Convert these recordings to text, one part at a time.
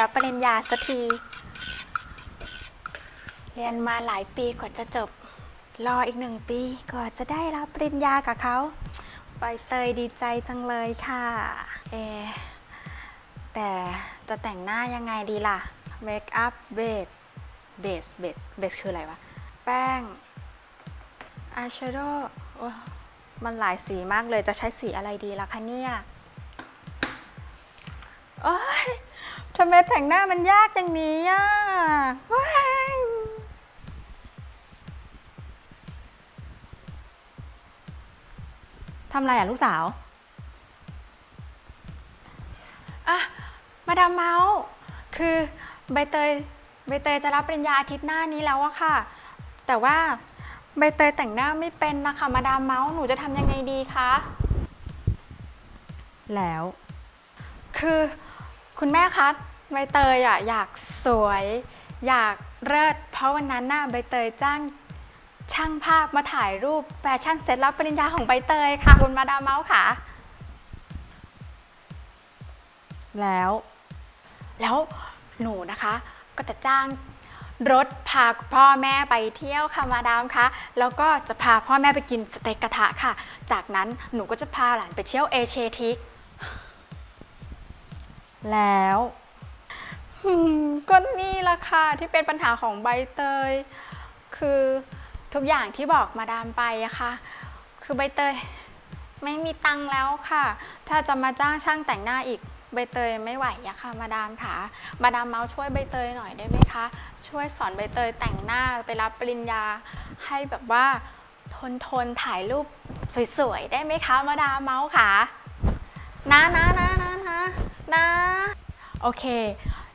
รับปริญญาสักที เรียนมาหลายปีกว่าจะจบ รออีกหนึ่งปีกว่าจะได้รับปริญญากับเขาใบเตยดีใจจังเลยค่ะ เอ แต่จะแต่งหน้ายังไงดีล่ะ เมคอัพเบส เบส เบส เบสคืออะไรวะ แป้ง อายแชโดว์มันหลายสีมากเลย จะใช้สีอะไรดีล่ะคะเนี่ย โอ๊ย ทำไมแต่งหน้ามันยากอย่างนี้อะว้ายทำอะไรอะลูกสาวอะมาดามเมาส์ คือใบเตยใบเตยจะรับปริญญาอาทิตย์หน้านี้แล้วอะค่ะ แต่ว่าใบเตยแต่งหน้าไม่เป็นนะคะ มาดามเมาส์หนูจะทำยังไงดีคะ แล้ว คือคุณแม่คะ ใบเตยอะอยากสวย อยากเลิศเพราะวันนั้นน่ะใบเตยจ้างช่างภาพมาถ่ายรูปแฟชั่นเซ็ตรับปริญญาของใบเตยค่ะ คุณมาดามเมาส์ค่ะ แล้ว แล้วหนูนะคะ ก็จะจ้างรถพาพ่อแม่ไปเที่ยวค่ะมาดามคะแล้วก็จะพาพ่อแม่ไปกินสเต็กกระทะค่ะ จากนั้นหนูก็จะพาหลานไปเที่ยวเอเชียทิกแล้ว ก็นี่ละค่ะที่เป็นปัญหาของใบเตย คือทุกอย่างที่บอกมาดามไปอะค่ะ คือใบเตยไม่มีตังค์แล้วค่ะ ถ้าจะมาจ้างช่างแต่งหน้าอีกใบเตยไม่ไหวอะค่ะ มาดามค่ะ มาดามเมาส์ช่วยใบเตยหน่อยได้ไหมคะ ช่วยสอนใบเตยแต่งหน้าไปรับปริญญา ให้แบบว่าทนทนถ่ายรูปสวยๆได้ไหมคะ มาดามเมาส์ค่ะนะนะนะนะนะนะโอเค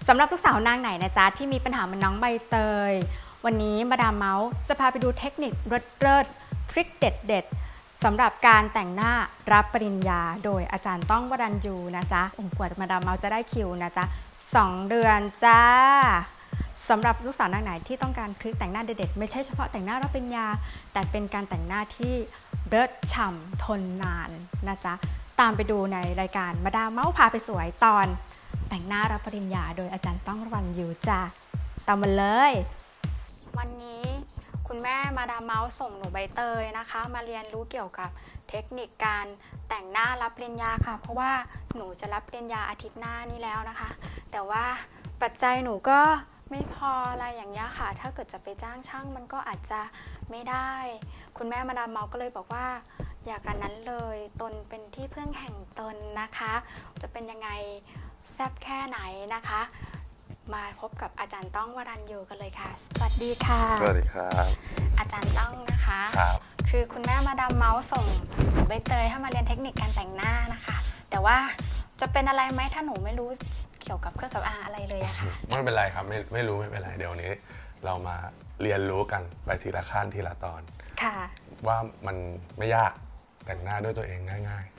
สำหรับลูกสาวนางไหนนะจ๊ะที่มีปัญหาเหมือนน้องใบเตย วันนี้มาดามเมาส์จะพาไปดูเทคนิคเลิศๆทริคเด็ดๆสำหรับการแต่งหน้ารับปริญญา โดยอาจารย์ต้องวรัญยูนะจ๊ะอ้โหกว่ามาดามเมาส์จะได้คิวนะจ๊ะสองเดือนจ้าสำหรับลูกสาวนางไหนที่ต้องการทริคแต่งหน้าเด็ดๆไม่ใช่เฉพาะแต่งหน้ารับปริญญา แต่เป็นการแต่งหน้าที่เลิศฉ่ำทนนานนะจ๊ะตามไปดูในรายการมาดามเมาส์พาไปสวยตอน แต่งหน้ารับปริญญาโดยอาจารย์ต้องรวันอยู่จ้ะตามมาเลย วันนี้คุณแม่มาดามเมาส์ส่งหนูใบเตยนะคะ มาเรียนรู้เกี่ยวกับเทคนิคการแต่งหน้ารับปริญญาค่ะ เพราะว่าหนูจะรับปริญญาอาทิตย์หน้านี้แล้วนะคะ แต่ว่าปัจจัยหนูก็ไม่พออะไรอย่างเงี้ยค่ะ ถ้าเกิดจะไปจ้างช่างมันก็อาจจะไม่ได้ คุณแม่มาดามเมาก็เลยบอกว่า อยากกันนั้นเลยตนเป็นที่เพึ่งแห่งตนนะคะ จะเป็นยังไง แซ่บแค่ไหนนะคะ มาพบกับอาจารย์ต้องวรัญยูกันเลยค่ะ สวัสดีค่ะ สวัสดีครับ อาจารย์ต้องนะคะ ครับ คือคุณแม่มาดามเมาส์ส่งหนูใบเตยให้มาเรียนเทคนิคการแต่งหน้านะคะ แต่ว่าจะเป็นอะไรไหมถ้าหนูไม่รู้เกี่ยวกับเครื่องสำอางอะไรเลยอะค่ะ ไม่เป็นไรครับไม่ไม่รู้ไม่เป็นไรเดี๋ยววนนี้ เรามาเรียนรู้กันไปทีละขั้นทีละตอน ค่ะ ว่ามันไม่ยากแต่งหน้าด้วยตัวเองง่ายอืม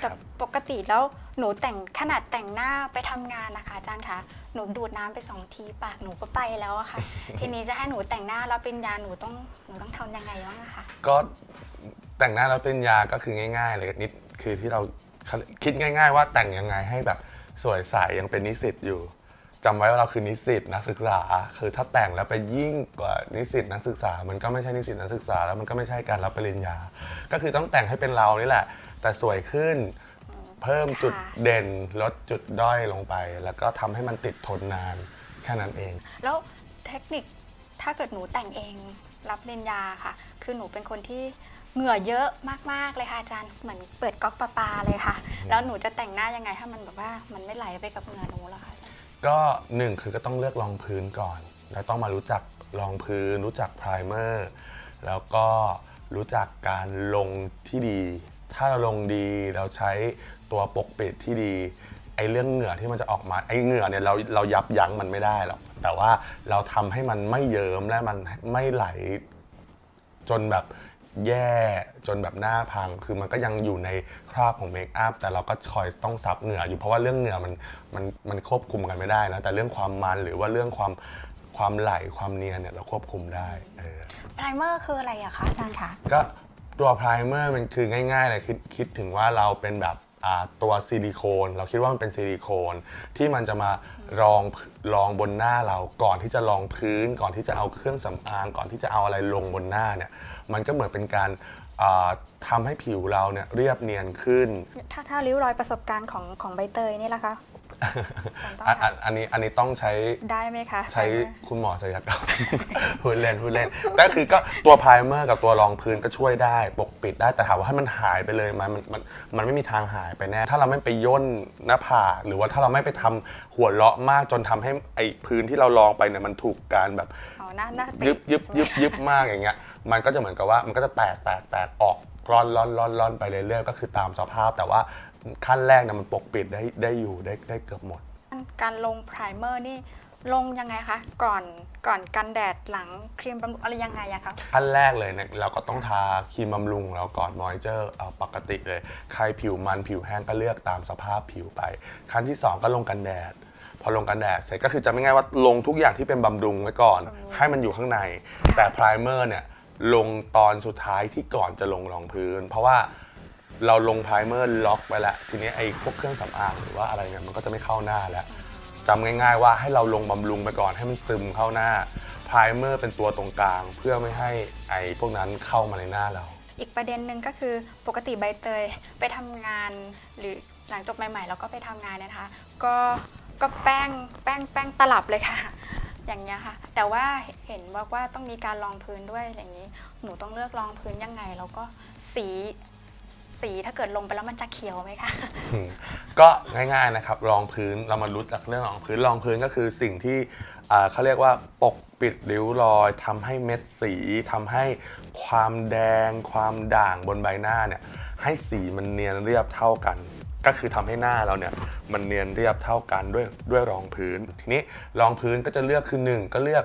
แต่ปกติแล้วหนูแต่งขนาดแต่งหน้าไปทำงานนะคะอาจารย์คะหนูดูดน้ำไปสองทีปากหนูก็ไปแล้วอะค่ะ ทีนี้จะให้หนูแต่งหน้าแล้วเป็นยาหนูต้องหนูต้องทำยังไงบ้างอะคะๆก็แต่งหน้าแล้วเป็นยาก็คือง่าย ๆ เลยนิดคือที่เราคิดง่าย ๆ ว่าแต่งยังไงให้แบบสวยใสยังเป็นนิสิตอยู่จำไว้ว่าเราคือนิสิตนักศึกษา คือถ้าแต่งแล้วไปยิ่งกว่านิสิตนักศึกษา มันก็ไม่ใช่นิสิตนักศึกษาแล้วมันก็ไม่ใช่การรับปริญญา ก็คือต้องแต่งให้เป็นเรานี่แหละ แต่สวยขึ้น เพิ่มจุดเด่นลดจุดด้อยลงไป แล้วก็ทำให้มันติดทนนานแค่นั้นเอง แล้วเทคนิคถ้าเกิดหนูแต่งเองรับปริญญาค่ะ คือหนูเป็นคนที่เหงื่อเยอะมากๆเลยค่ะอาจารย์เหมือนเปิดก๊อกประปาเลยค่ะ แล้วหนูจะแต่งหน้ายังไงให้มันแบบว่ามันไม่ไหลไปกับเหงื่อหนูแล้วค่ะอาจารย์ก็หนึ่งคือก็ต้องเลือกรองพื้นก่อน แล้วต้องมารู้จักรองพื้น รู้จักไพรเมอร์ แล้วก็รู้จักการลงที่ดี ถ้าเราลงดีเราใช้ตัวปกปิดที่ดีไอ้เรื่องเหงื่อที่มันจะออกมาไอ้เหงื่อเนี่ยเราเรายับยั้งมันไม่ได้หรอกแต่ว่าเราทำให้มันไม่เยิ้มและมันไม่ไหล จนแบบแย่จนแบบหน้าพัง คือมันก็ยังอยู่ในคราบของเมคอัพแต่เราก็คอยต้องซับเหงื่ออยู่เพราะว่าเรื่องเหงื่อมันมันมันควบคุมกันไม่ได้นะแต่เรื่องความมันหรือว่าเรื่องความความไหลความเนียนเนี่ยเราควบคุมได้เออไพรเมอร์คืออะไรอะคะอาจารย์คะก็ ตัวไพรเมอร์มันคือง่ายๆเลยคิดคิดถึงว่าเราเป็นแบบตัวซิลิโคน เราคิดว่ามันเป็นซิลิโคน ที่มันจะมารองรองบนหน้าเราก่อนที่จะรองพื้น ก่อนที่จะเอาเครื่องสำอางก่อนที่จะเอาอะไรลงบนหน้าเนี่ยมันก็เหมือนเป็นการอ่าทำให้ผิวเราเนี่ยเรียบเนียนขึ้น ถ้าถ้าริ้วรอยประสบการณ์ของของใบเตยนี่ละคะ องอันอันอันนี้อันนี้ต้องใช้ได้ไหมคะ ใช้คุณหมอศัลยกรรมพูดเล่นพูดเล่นแต่คือก็ตัวไพรเมอร์กับตัวรองพื้นก็ช่วยได้ปกปิดได้แต่ถามว่าให้มันหายไปเลยไหมันมันมันไม่มีทางหายไปแน่ ถ้าเราไม่ไปย่นหน้าผากหรือว่าถ้าเราไม่ไปทำหัวเลาะมากจนทำให้ไอ้พื้นที่เราลองไปเนี่ยมันถูกการแบบอ๋อหน้าหน้ายึบยึบยึบยึบมากอย่างเงี้ย มันก็จะเหมือนกับว่ามันก็จะแตกแตกแตกออก ร่อนร่อนร่อนร่อนไปเรื่อยๆก็คือตามสภาพ แต่ว่าขั้นแรกเนี่ยมันปกปิดได้ได้อยู่ได้ได้เกือบหมด การลงไพรเมอร์นี่ลงยังไงคะก่อนก่อนกันแดดหลังครีมบำรุงอะไรยังไงอะคะขั้นแรกเลยเนี่ยเราก็ต้องทาครีมบำรุงเราก่อนมอยเจอร์เอาปกติเลย ใครผิวมันผิวแห้งก็เลือกตามสภาพผิวไป ขั้นที่ 2 ก็ลงกันแดด พอลงกันแดดเสร็จก็คือจะไม่ง่ายว่าลงทุกอย่างที่เป็นบำรุงไว้ก่อน ให้มันอยู่ข้างใน แต่ไพรเมอร์เนี่ย ลงตอนสุดท้ายที่ก่อนจะลงรองพื้น เพราะว่าเราลงไพรเมอร์ล็อกไปแล้ว ทีนี้ไอ้พวกเครื่องสำอางหรือว่าอะไรเนี่ยมันก็จะไม่เข้าหน้าแล้วจำง่าย ๆ ว่าให้เราลงบำรุงไปก่อนให้มันซึมเข้าหน้าไพรเมอร์เป็นตัวตรงกลาง เพื่อไม่ให้ไอ้พวกนั้นเข้ามาในหน้าเรา อีกประเด็นหนึ่งก็คือปกติใบเตยไปทำงาน หรือหลังจบใหม่ๆ แล้วก็ไปทำงานนะคะ ก็ก็แป้งแป้งแป้งตลับเลยค่ะ อย่างเงี้ยค่ะ แต่ว่าเห็นบอกว่าต้องมีการรองพื้นด้วยอย่างนี้ หนูต้องเลือกรองพื้นยังไง แล้วก็สีสีถ้าเกิดลงไปแล้วมันจะเขียวไหมคะ ก็ง่ายๆนะครับรองพื้นเรามารู้จักเรื่องรองพื้นรองพื้นก็คือสิ่งที่เขาเรียกว่าปกปิดริ้วรอยทำให้เม็ดสีทำให้ความแดง ความด่างบนใบหน้าเนี่ยให้สีมันเนียนเรียบเท่ากัน ก็คือทำให้หน้าเราเนี่ยมันเนียนเรียบเท่ากันด้วยด้วยรองพื้น ทีนี้รองพื้นก็จะเลือกคือหนึ่งก็เลือก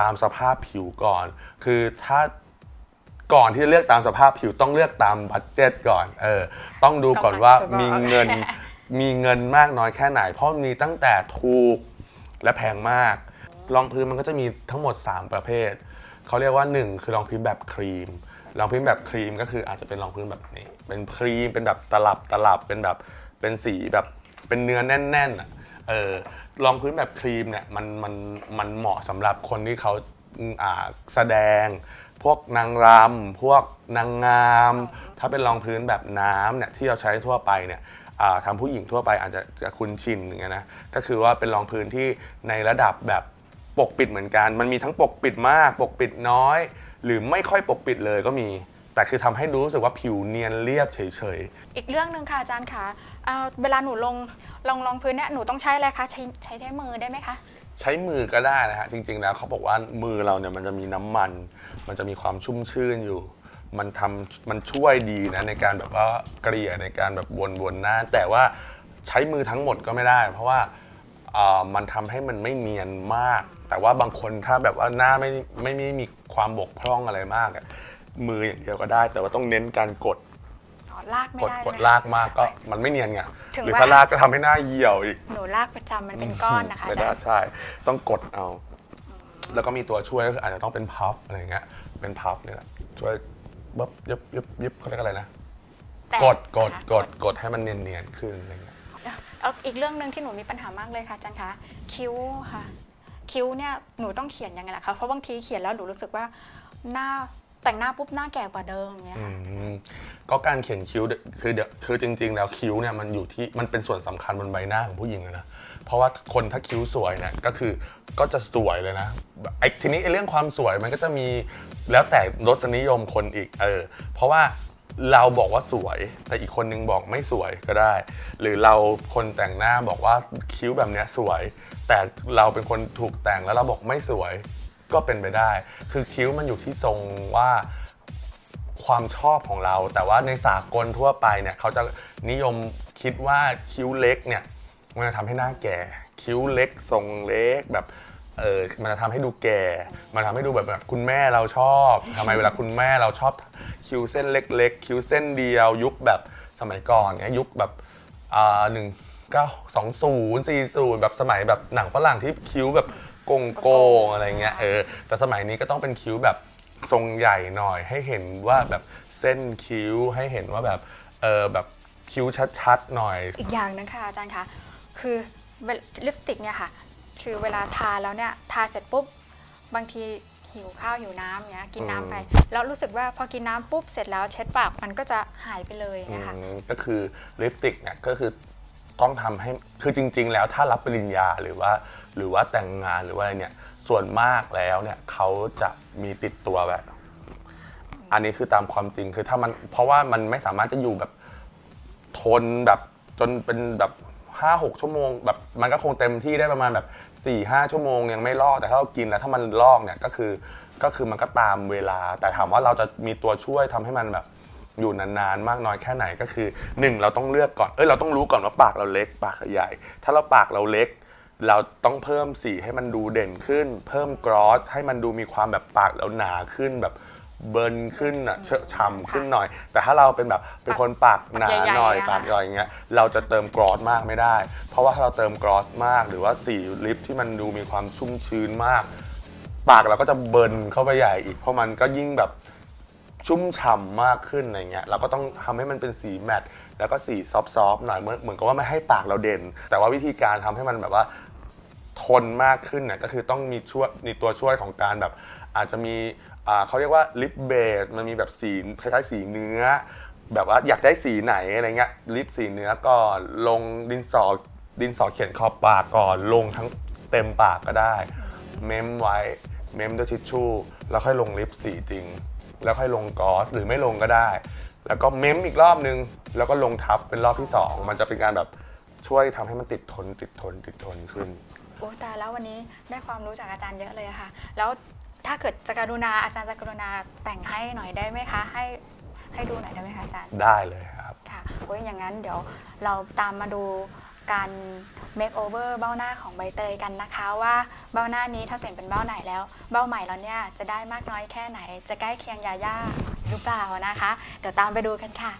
ตามสภาพผิวก่อน คือถ้าก่อนที่จะเลือกตามสภาพผิวต้องเลือกตามบัตเจ็ตก่อนเออต้องดูก่อนว่ากำลังจะบอกมีเงินมีเงินมากน้อยแค่ไหน เพราะมีตั้งแต่ถูกและแพงมาก รองพื้นมันก็จะมีทั้งหมด 3 ประเภท เขาเรียกว่า 1 คือรองพื้นแบบครีม รองพื้นแบบครีมก็คืออาจจะเป็นรองพื้นแบบนี้ เป็นครีมเป็นแบบตลับตลับเป็นแบบ เป็นสีแบบเป็นเนื้อแน่นๆอะเออรองพื้นแบบครีมเนี่ยมันมันมันเหมาะสำหรับคนที่เขาอ่าแสดง พวกนางรำพวกนางงาม ถ้าเป็นรองพื้นแบบน้ำเนี่ยที่เราใช้ทั่วไปเนี่ยทำผู้หญิงทั่วไปอาจจะจะคุ้นชินอย่างเงี้ยนะก็คือว่าเป็นรองพื้นที่ในระดับแบบปกปิดเหมือนกัน มันมีทั้งปกปิดมาก ปกปิดน้อย หรือไม่ค่อยปกปิดเลยก็มี แต่คือทำให้รู้สึกว่าผิวเนียนเรียบเฉยๆ อีกเรื่องหนึ่งค่ะอาจารย์คะเอ่อเวลาหนูลงลงรองพื้นเนี่ยหนูต้องใช้อะไรคะใช้ใช้ด้วยมือได้ไหมคะใช้มือก็ได้นะฮะจริง ๆ แล้วเขาบอกว่ามือเราเนี่ยมันจะมีน้ำมัน มันจะมีความชุ่มชื่นอยู่ มันทำมันช่วยดีนะในการแบบว่าเกลี่ยในการแบบวนๆหน้า แต่ว่าใช้มือทั้งหมดก็ไม่ได้ เพราะว่าอ่ามันทำให้มันไม่เนียนมาก แต่ว่าบางคนถ้าแบบว่าหน้าไม่ไม่ไม่มีความบกพร่องอะไรมากอะ มืออย่างเดียวก็ได้ แต่ว่าต้องเน้นการกดอ๋อลากไม่กดได้กดไหมลากมากก็มันไม่เนียนไงถึงหรือว่าถ้าลากก็ทำให้หน้าเหี่ยวอีกหนูลากประจำมันเป็นก้อนนะคะไม่อาได้จารย์ใช่ต้องกดเอา แล้วก็มีตัวช่วยก็คืออาจจะต้องเป็นพัฟอะไรเงี้ยเป็นพัฟเนี่ยแหละช่วยบ๊บยิบยิบยิบเขาเรียกอะไรนะแต่กดกดนะคะกดกดให้มันเนียนๆขึ้นอะไรเงี้ยแล้วอีกเรื่องหนึ่งที่หนูมีปัญหามากเลยค่ะอาจารย์คะคิ้วค่ะ คิ้วเนี่ยหนูต้องเขียนยังไงล่ะคะเพราะบางทีเขียนแล้วหนูรู้สึกว่าหน้า แต่งหน้าปุ๊บหน้าแก่กว่าเดิมอย่างเงี้ยค่ะมก็การเขียนคิ้วเนี่ยคือเดี๋ยวคือจริง ๆ แล้วคิ้วเนี่ยมันอยู่ที่มันเป็นส่วนสำคัญบนใบหน้าของผู้หญิงอะนะเพราะว่าคนถ้าคิ้วสวยเนี่ยก็คือก็จะสวยเลยนะไอ้ทีนี้ไอ้เรื่องความสวยมันก็จะมีแล้วแต่รสนิยมคนอีกเออเพราะว่าเราบอกว่าสวย แต่อีกคนนึงบอกไม่สวยก็ได้ หรือเราคนแต่งหน้าบอกว่าคิ้วแบบเนี้ยสวย แต่เราเป็นคนถูกแต่งแล้วเราบอกไม่สวย ก็เป็นไปได้ คือคิ้วมันอยู่ที่ทรงว่าความชอบของเรา แต่ว่าในสากลทั่วไปเนี่ยเขาจะนิยมคิดว่าคิ้วเล็กเนี่ยมันจะทำให้หน้าแก่ คิ้วเล็กทรงเล็กแบบเออมันจะทำให้ดูแก่ มันทำให้ดูแบบแบบคุณแม่เราชอบทำไมเวลาคุณแม่เราชอบคิ้วเส้นเล็ก ๆ คิ้วเส้นเดียว ยุคแบบสมัยก่อนเนี่ยยุคแบบอ่าหนึ่งเก้าสองศูนย์สี่ศูนย์แบบสมัยแบบหนังฝรั่งที่คิ้วแบบ โกงโกงๆอะไรเงี้ยเออแต่สมัยนี้ก็ต้องเป็นคิ้วแบบทรงใหญ่หน่อย ให้เห็นว่าแบบเส้นคิ้วให้เห็นว่าแบบเออแบบคิ้วชัดๆหน่อย อีกอย่างหนึงค่ะอาจารย์คะคือเวลลิปสติกเนี่ยค่ะ คือเวลาทาแล้วเนี่ยทาเสร็จปุ๊บบางทีหิวข้าวหิวน้ำเนี้ยกินน้ำไป แล้วรู้สึกว่าพอกินน้ำปุ๊บเสร็จแล้วเช็ดปากมันก็จะหายไปเลยอย่างเงี้ยค่ะอืมก็คือลิปสติกเนี่ยก็คือต้องทำให้คือจริง ๆ แล้วถ้ารับปริญญาหรือว่า หรือว่าแต่งงานหรือว่าอะไรเนี่ย ส่วนมากแล้วเนี่ยเขาจะมีติดตัวแบบ อันนี้คือตามความจริงคือถ้ามันเพราะว่ามันไม่สามารถจะอยู่แบบทนแบบจนเป็นแบบห้าหกชั่วโมงแบบมันก็คงเต็มที่ได้ประมาณแบบ4ี่ห้าชั่วโมงยังไม่ลอกแต่ถ้าเรากินแล้วถ้ามันลอกเนี่ยก็คือก็คือมันก็ตามเวลา แต่ถามว่าเราจะมีตัวช่วยทำให้มันแบบอยู่นานๆ มากน้อยแค่ไหนก็คือหนึ่งเราต้องเลือกก่อน เอ้ยเราต้องรู้ก่อนว่าปากเราเล็ก ปากใหญ่ ถ้าเราปากเราเล็ก เราต้องเพิ่มสีให้มันดูเด่นขึ้น เพิ่มกรอสให้มันดูมีความแบบปากเราหนาขึ้นแบบเบิร์นขึ้นอะเชอะฉ่ำขึ้นหน่อย แต่ถ้าเราเป็นแบบเป็นคนปากหนาปากใหญ่ๆหน่อยอะปากใหญ่อย่างเงี้ยเราจะเติมกรอสมากไม่ได้ เพราะว่าถ้าเราเติมกรอสมาก หรือว่าสีลิปที่มันดูมีความชุ่มชื้นมาก ปากเราก็จะเบิร์นเข้าไปใหญ่อีก เพราะมันก็ยิ่งแบบชุ่มฉ่ำมากขึ้นอะไรเงี้ยเราก็ต้องทำให้มันเป็นสีแมตต์แล้วก็สีซอฟต์ๆหน่อยเหมือนเหมือนกับว่าไม่ให้ปากเราเด่น แต่ว่าวิธีการทำให้มันแบบว่า ทนมากขึ้นเนี่ยก็คือต้องมีช่วยมีตัวช่วยของการแบบ อาจจะมีเขาเรียกว่าลิปเบสมันมีแบบสีคล้ายๆสีเนื้อ แบบว่าอยากได้สีไหนอะไรเงี้ยลิปสีเนื้อก่อนลงดินสอดินสอเขียนขอบปากก่อนลงทั้งเต็มปากก็ได้ เมมไว้เมมด้วยทิชชู่ แล้วค่อยลงลิปสีจริง แล้วค่อยลงกอสหรือไม่ลงก็ได้ แล้วก็เมมอีกรอบนึง แล้วก็ลงทับเป็นรอบที่สองมันจะเป็นการแบบช่วยทำให้มันติดทนติดทนติดทนขึ้น อ้ตายแล้ววันนี้ได้ความรู้จากอาจารย์เยอะเลยอะค่ะ แล้วถ้าเกิดจะกรุณาอาจารย์จะกรุณาแต่งให้หน่อยได้ไหมคะ ให้ให้ดูหน่อยได้ไหมคะอาจารย์ ได้เลยครับ ค่ะโอ้ยอย่างนั้นเดี๋ยวเราตามมาดูการ make over เบ้าหน้าของใบเตยกันนะคะว่าเบ้าหน้านี้ถ้าเปลี่ยนเป็นเบ้าไหนแล้ว เบ้าใหม่แล้วเนี่ยจะได้มากน้อยแค่ไหน จะใกล้เคียงยาย่าหรือเปล่านะคะ เดี๋ยวตามไปดูกันค่ะ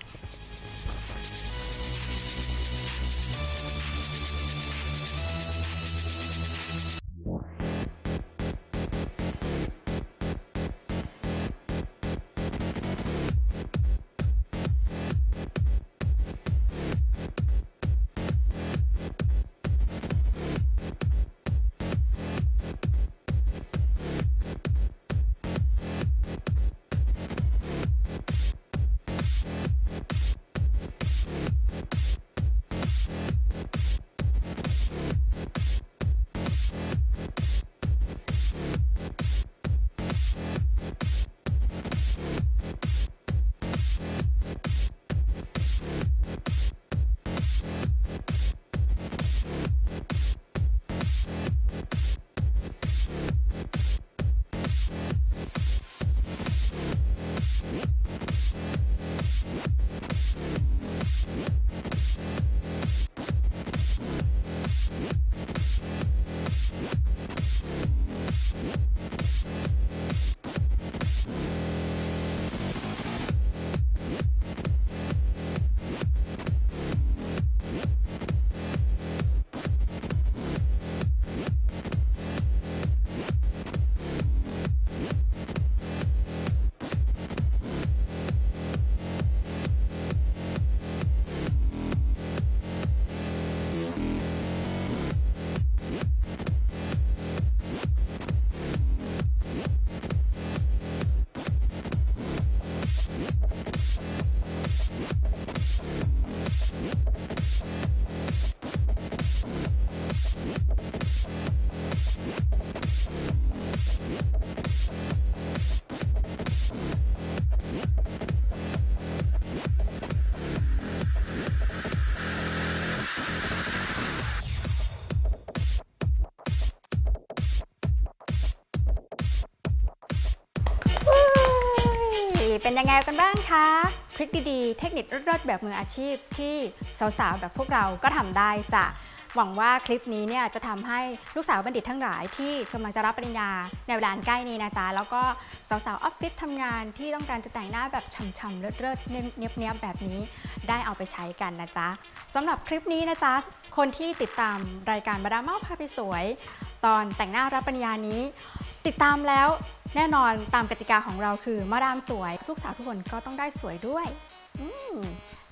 เป็นยังไงกันบ้างคะทริคดีๆ เทคนิคเลิศๆแบบมืออาชีพที่สาวๆ แบบพวกเราก็ทำได้จ้ะหวังว่าคลิปนี้เนี่ยจะทำให้ลูกสาวบัณฑิตทั้งหลายที่กำลังจะรับปริญญาในเวลาใกล้นี้นะจ๊ะ แล้วก็สาวๆออฟฟิศทำงานที่ต้องการจะแต่งหน้าแบบฉ่ำๆเลิศๆเนียบๆแบบนี้ได้เอาไปใช้กันนะจ๊ะสำหรับคลิปนี้นะจ๊ะ คนที่ติดตามรายการบาดาเมาพาไปสวย ตอนแต่งหน้ารับปริญญานี้ ติดตามแล้ว แน่นอนตามกติกาของเราคือมาดามสวยลูกสาวทุกคนก็ต้องได้สวยด้วย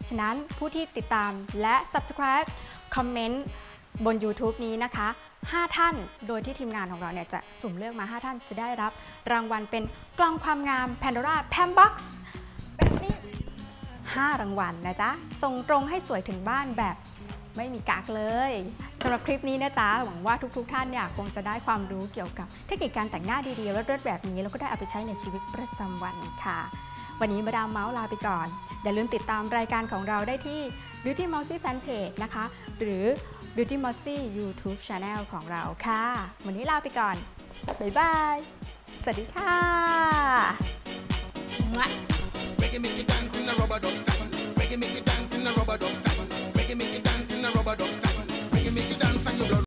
ฉะนั้นผู้ที่ติดตามและ subscribe คอมเมนต์บน YouTube นี้นะคะ 5 ท่านโดยที่ทีมงานของเราเนี่ยจะสุ่มเลือกมา 5 ท่านจะได้รับ รางวัลเป็นกล้องความงาม Pandora Pam Box แบบนี้ 5 รางวัลนะจ๊ะ ส่งตรงให้สวยถึงบ้านแบบไม่มีกักเลย สำหรับคลิปนี้นะจ๊ะหวังว่าทุก ๆ ท่านเนี่ยคงจะได้ความรู้เกี่ยวกับเทคนิคการแต่งหน้าดีๆรสๆแบบนี้แล้วก็ได้เอาไปใช้ในชีวิตประจำวันค่ะ วันนี้มาดามเมาส์ลาไปก่อน อย่าลืมติดตามรายการของเราได้ที่ Beauty Mousy Fanpage นะคะ หรือ Beauty Mousy YouTube Channel ของเราค่ะ วันนี้ลาไปก่อน บ๊ายบาย สวัสดีค่ะ Reggae make you dance in a rubber dub style. Reggae make you dance in a rubber dub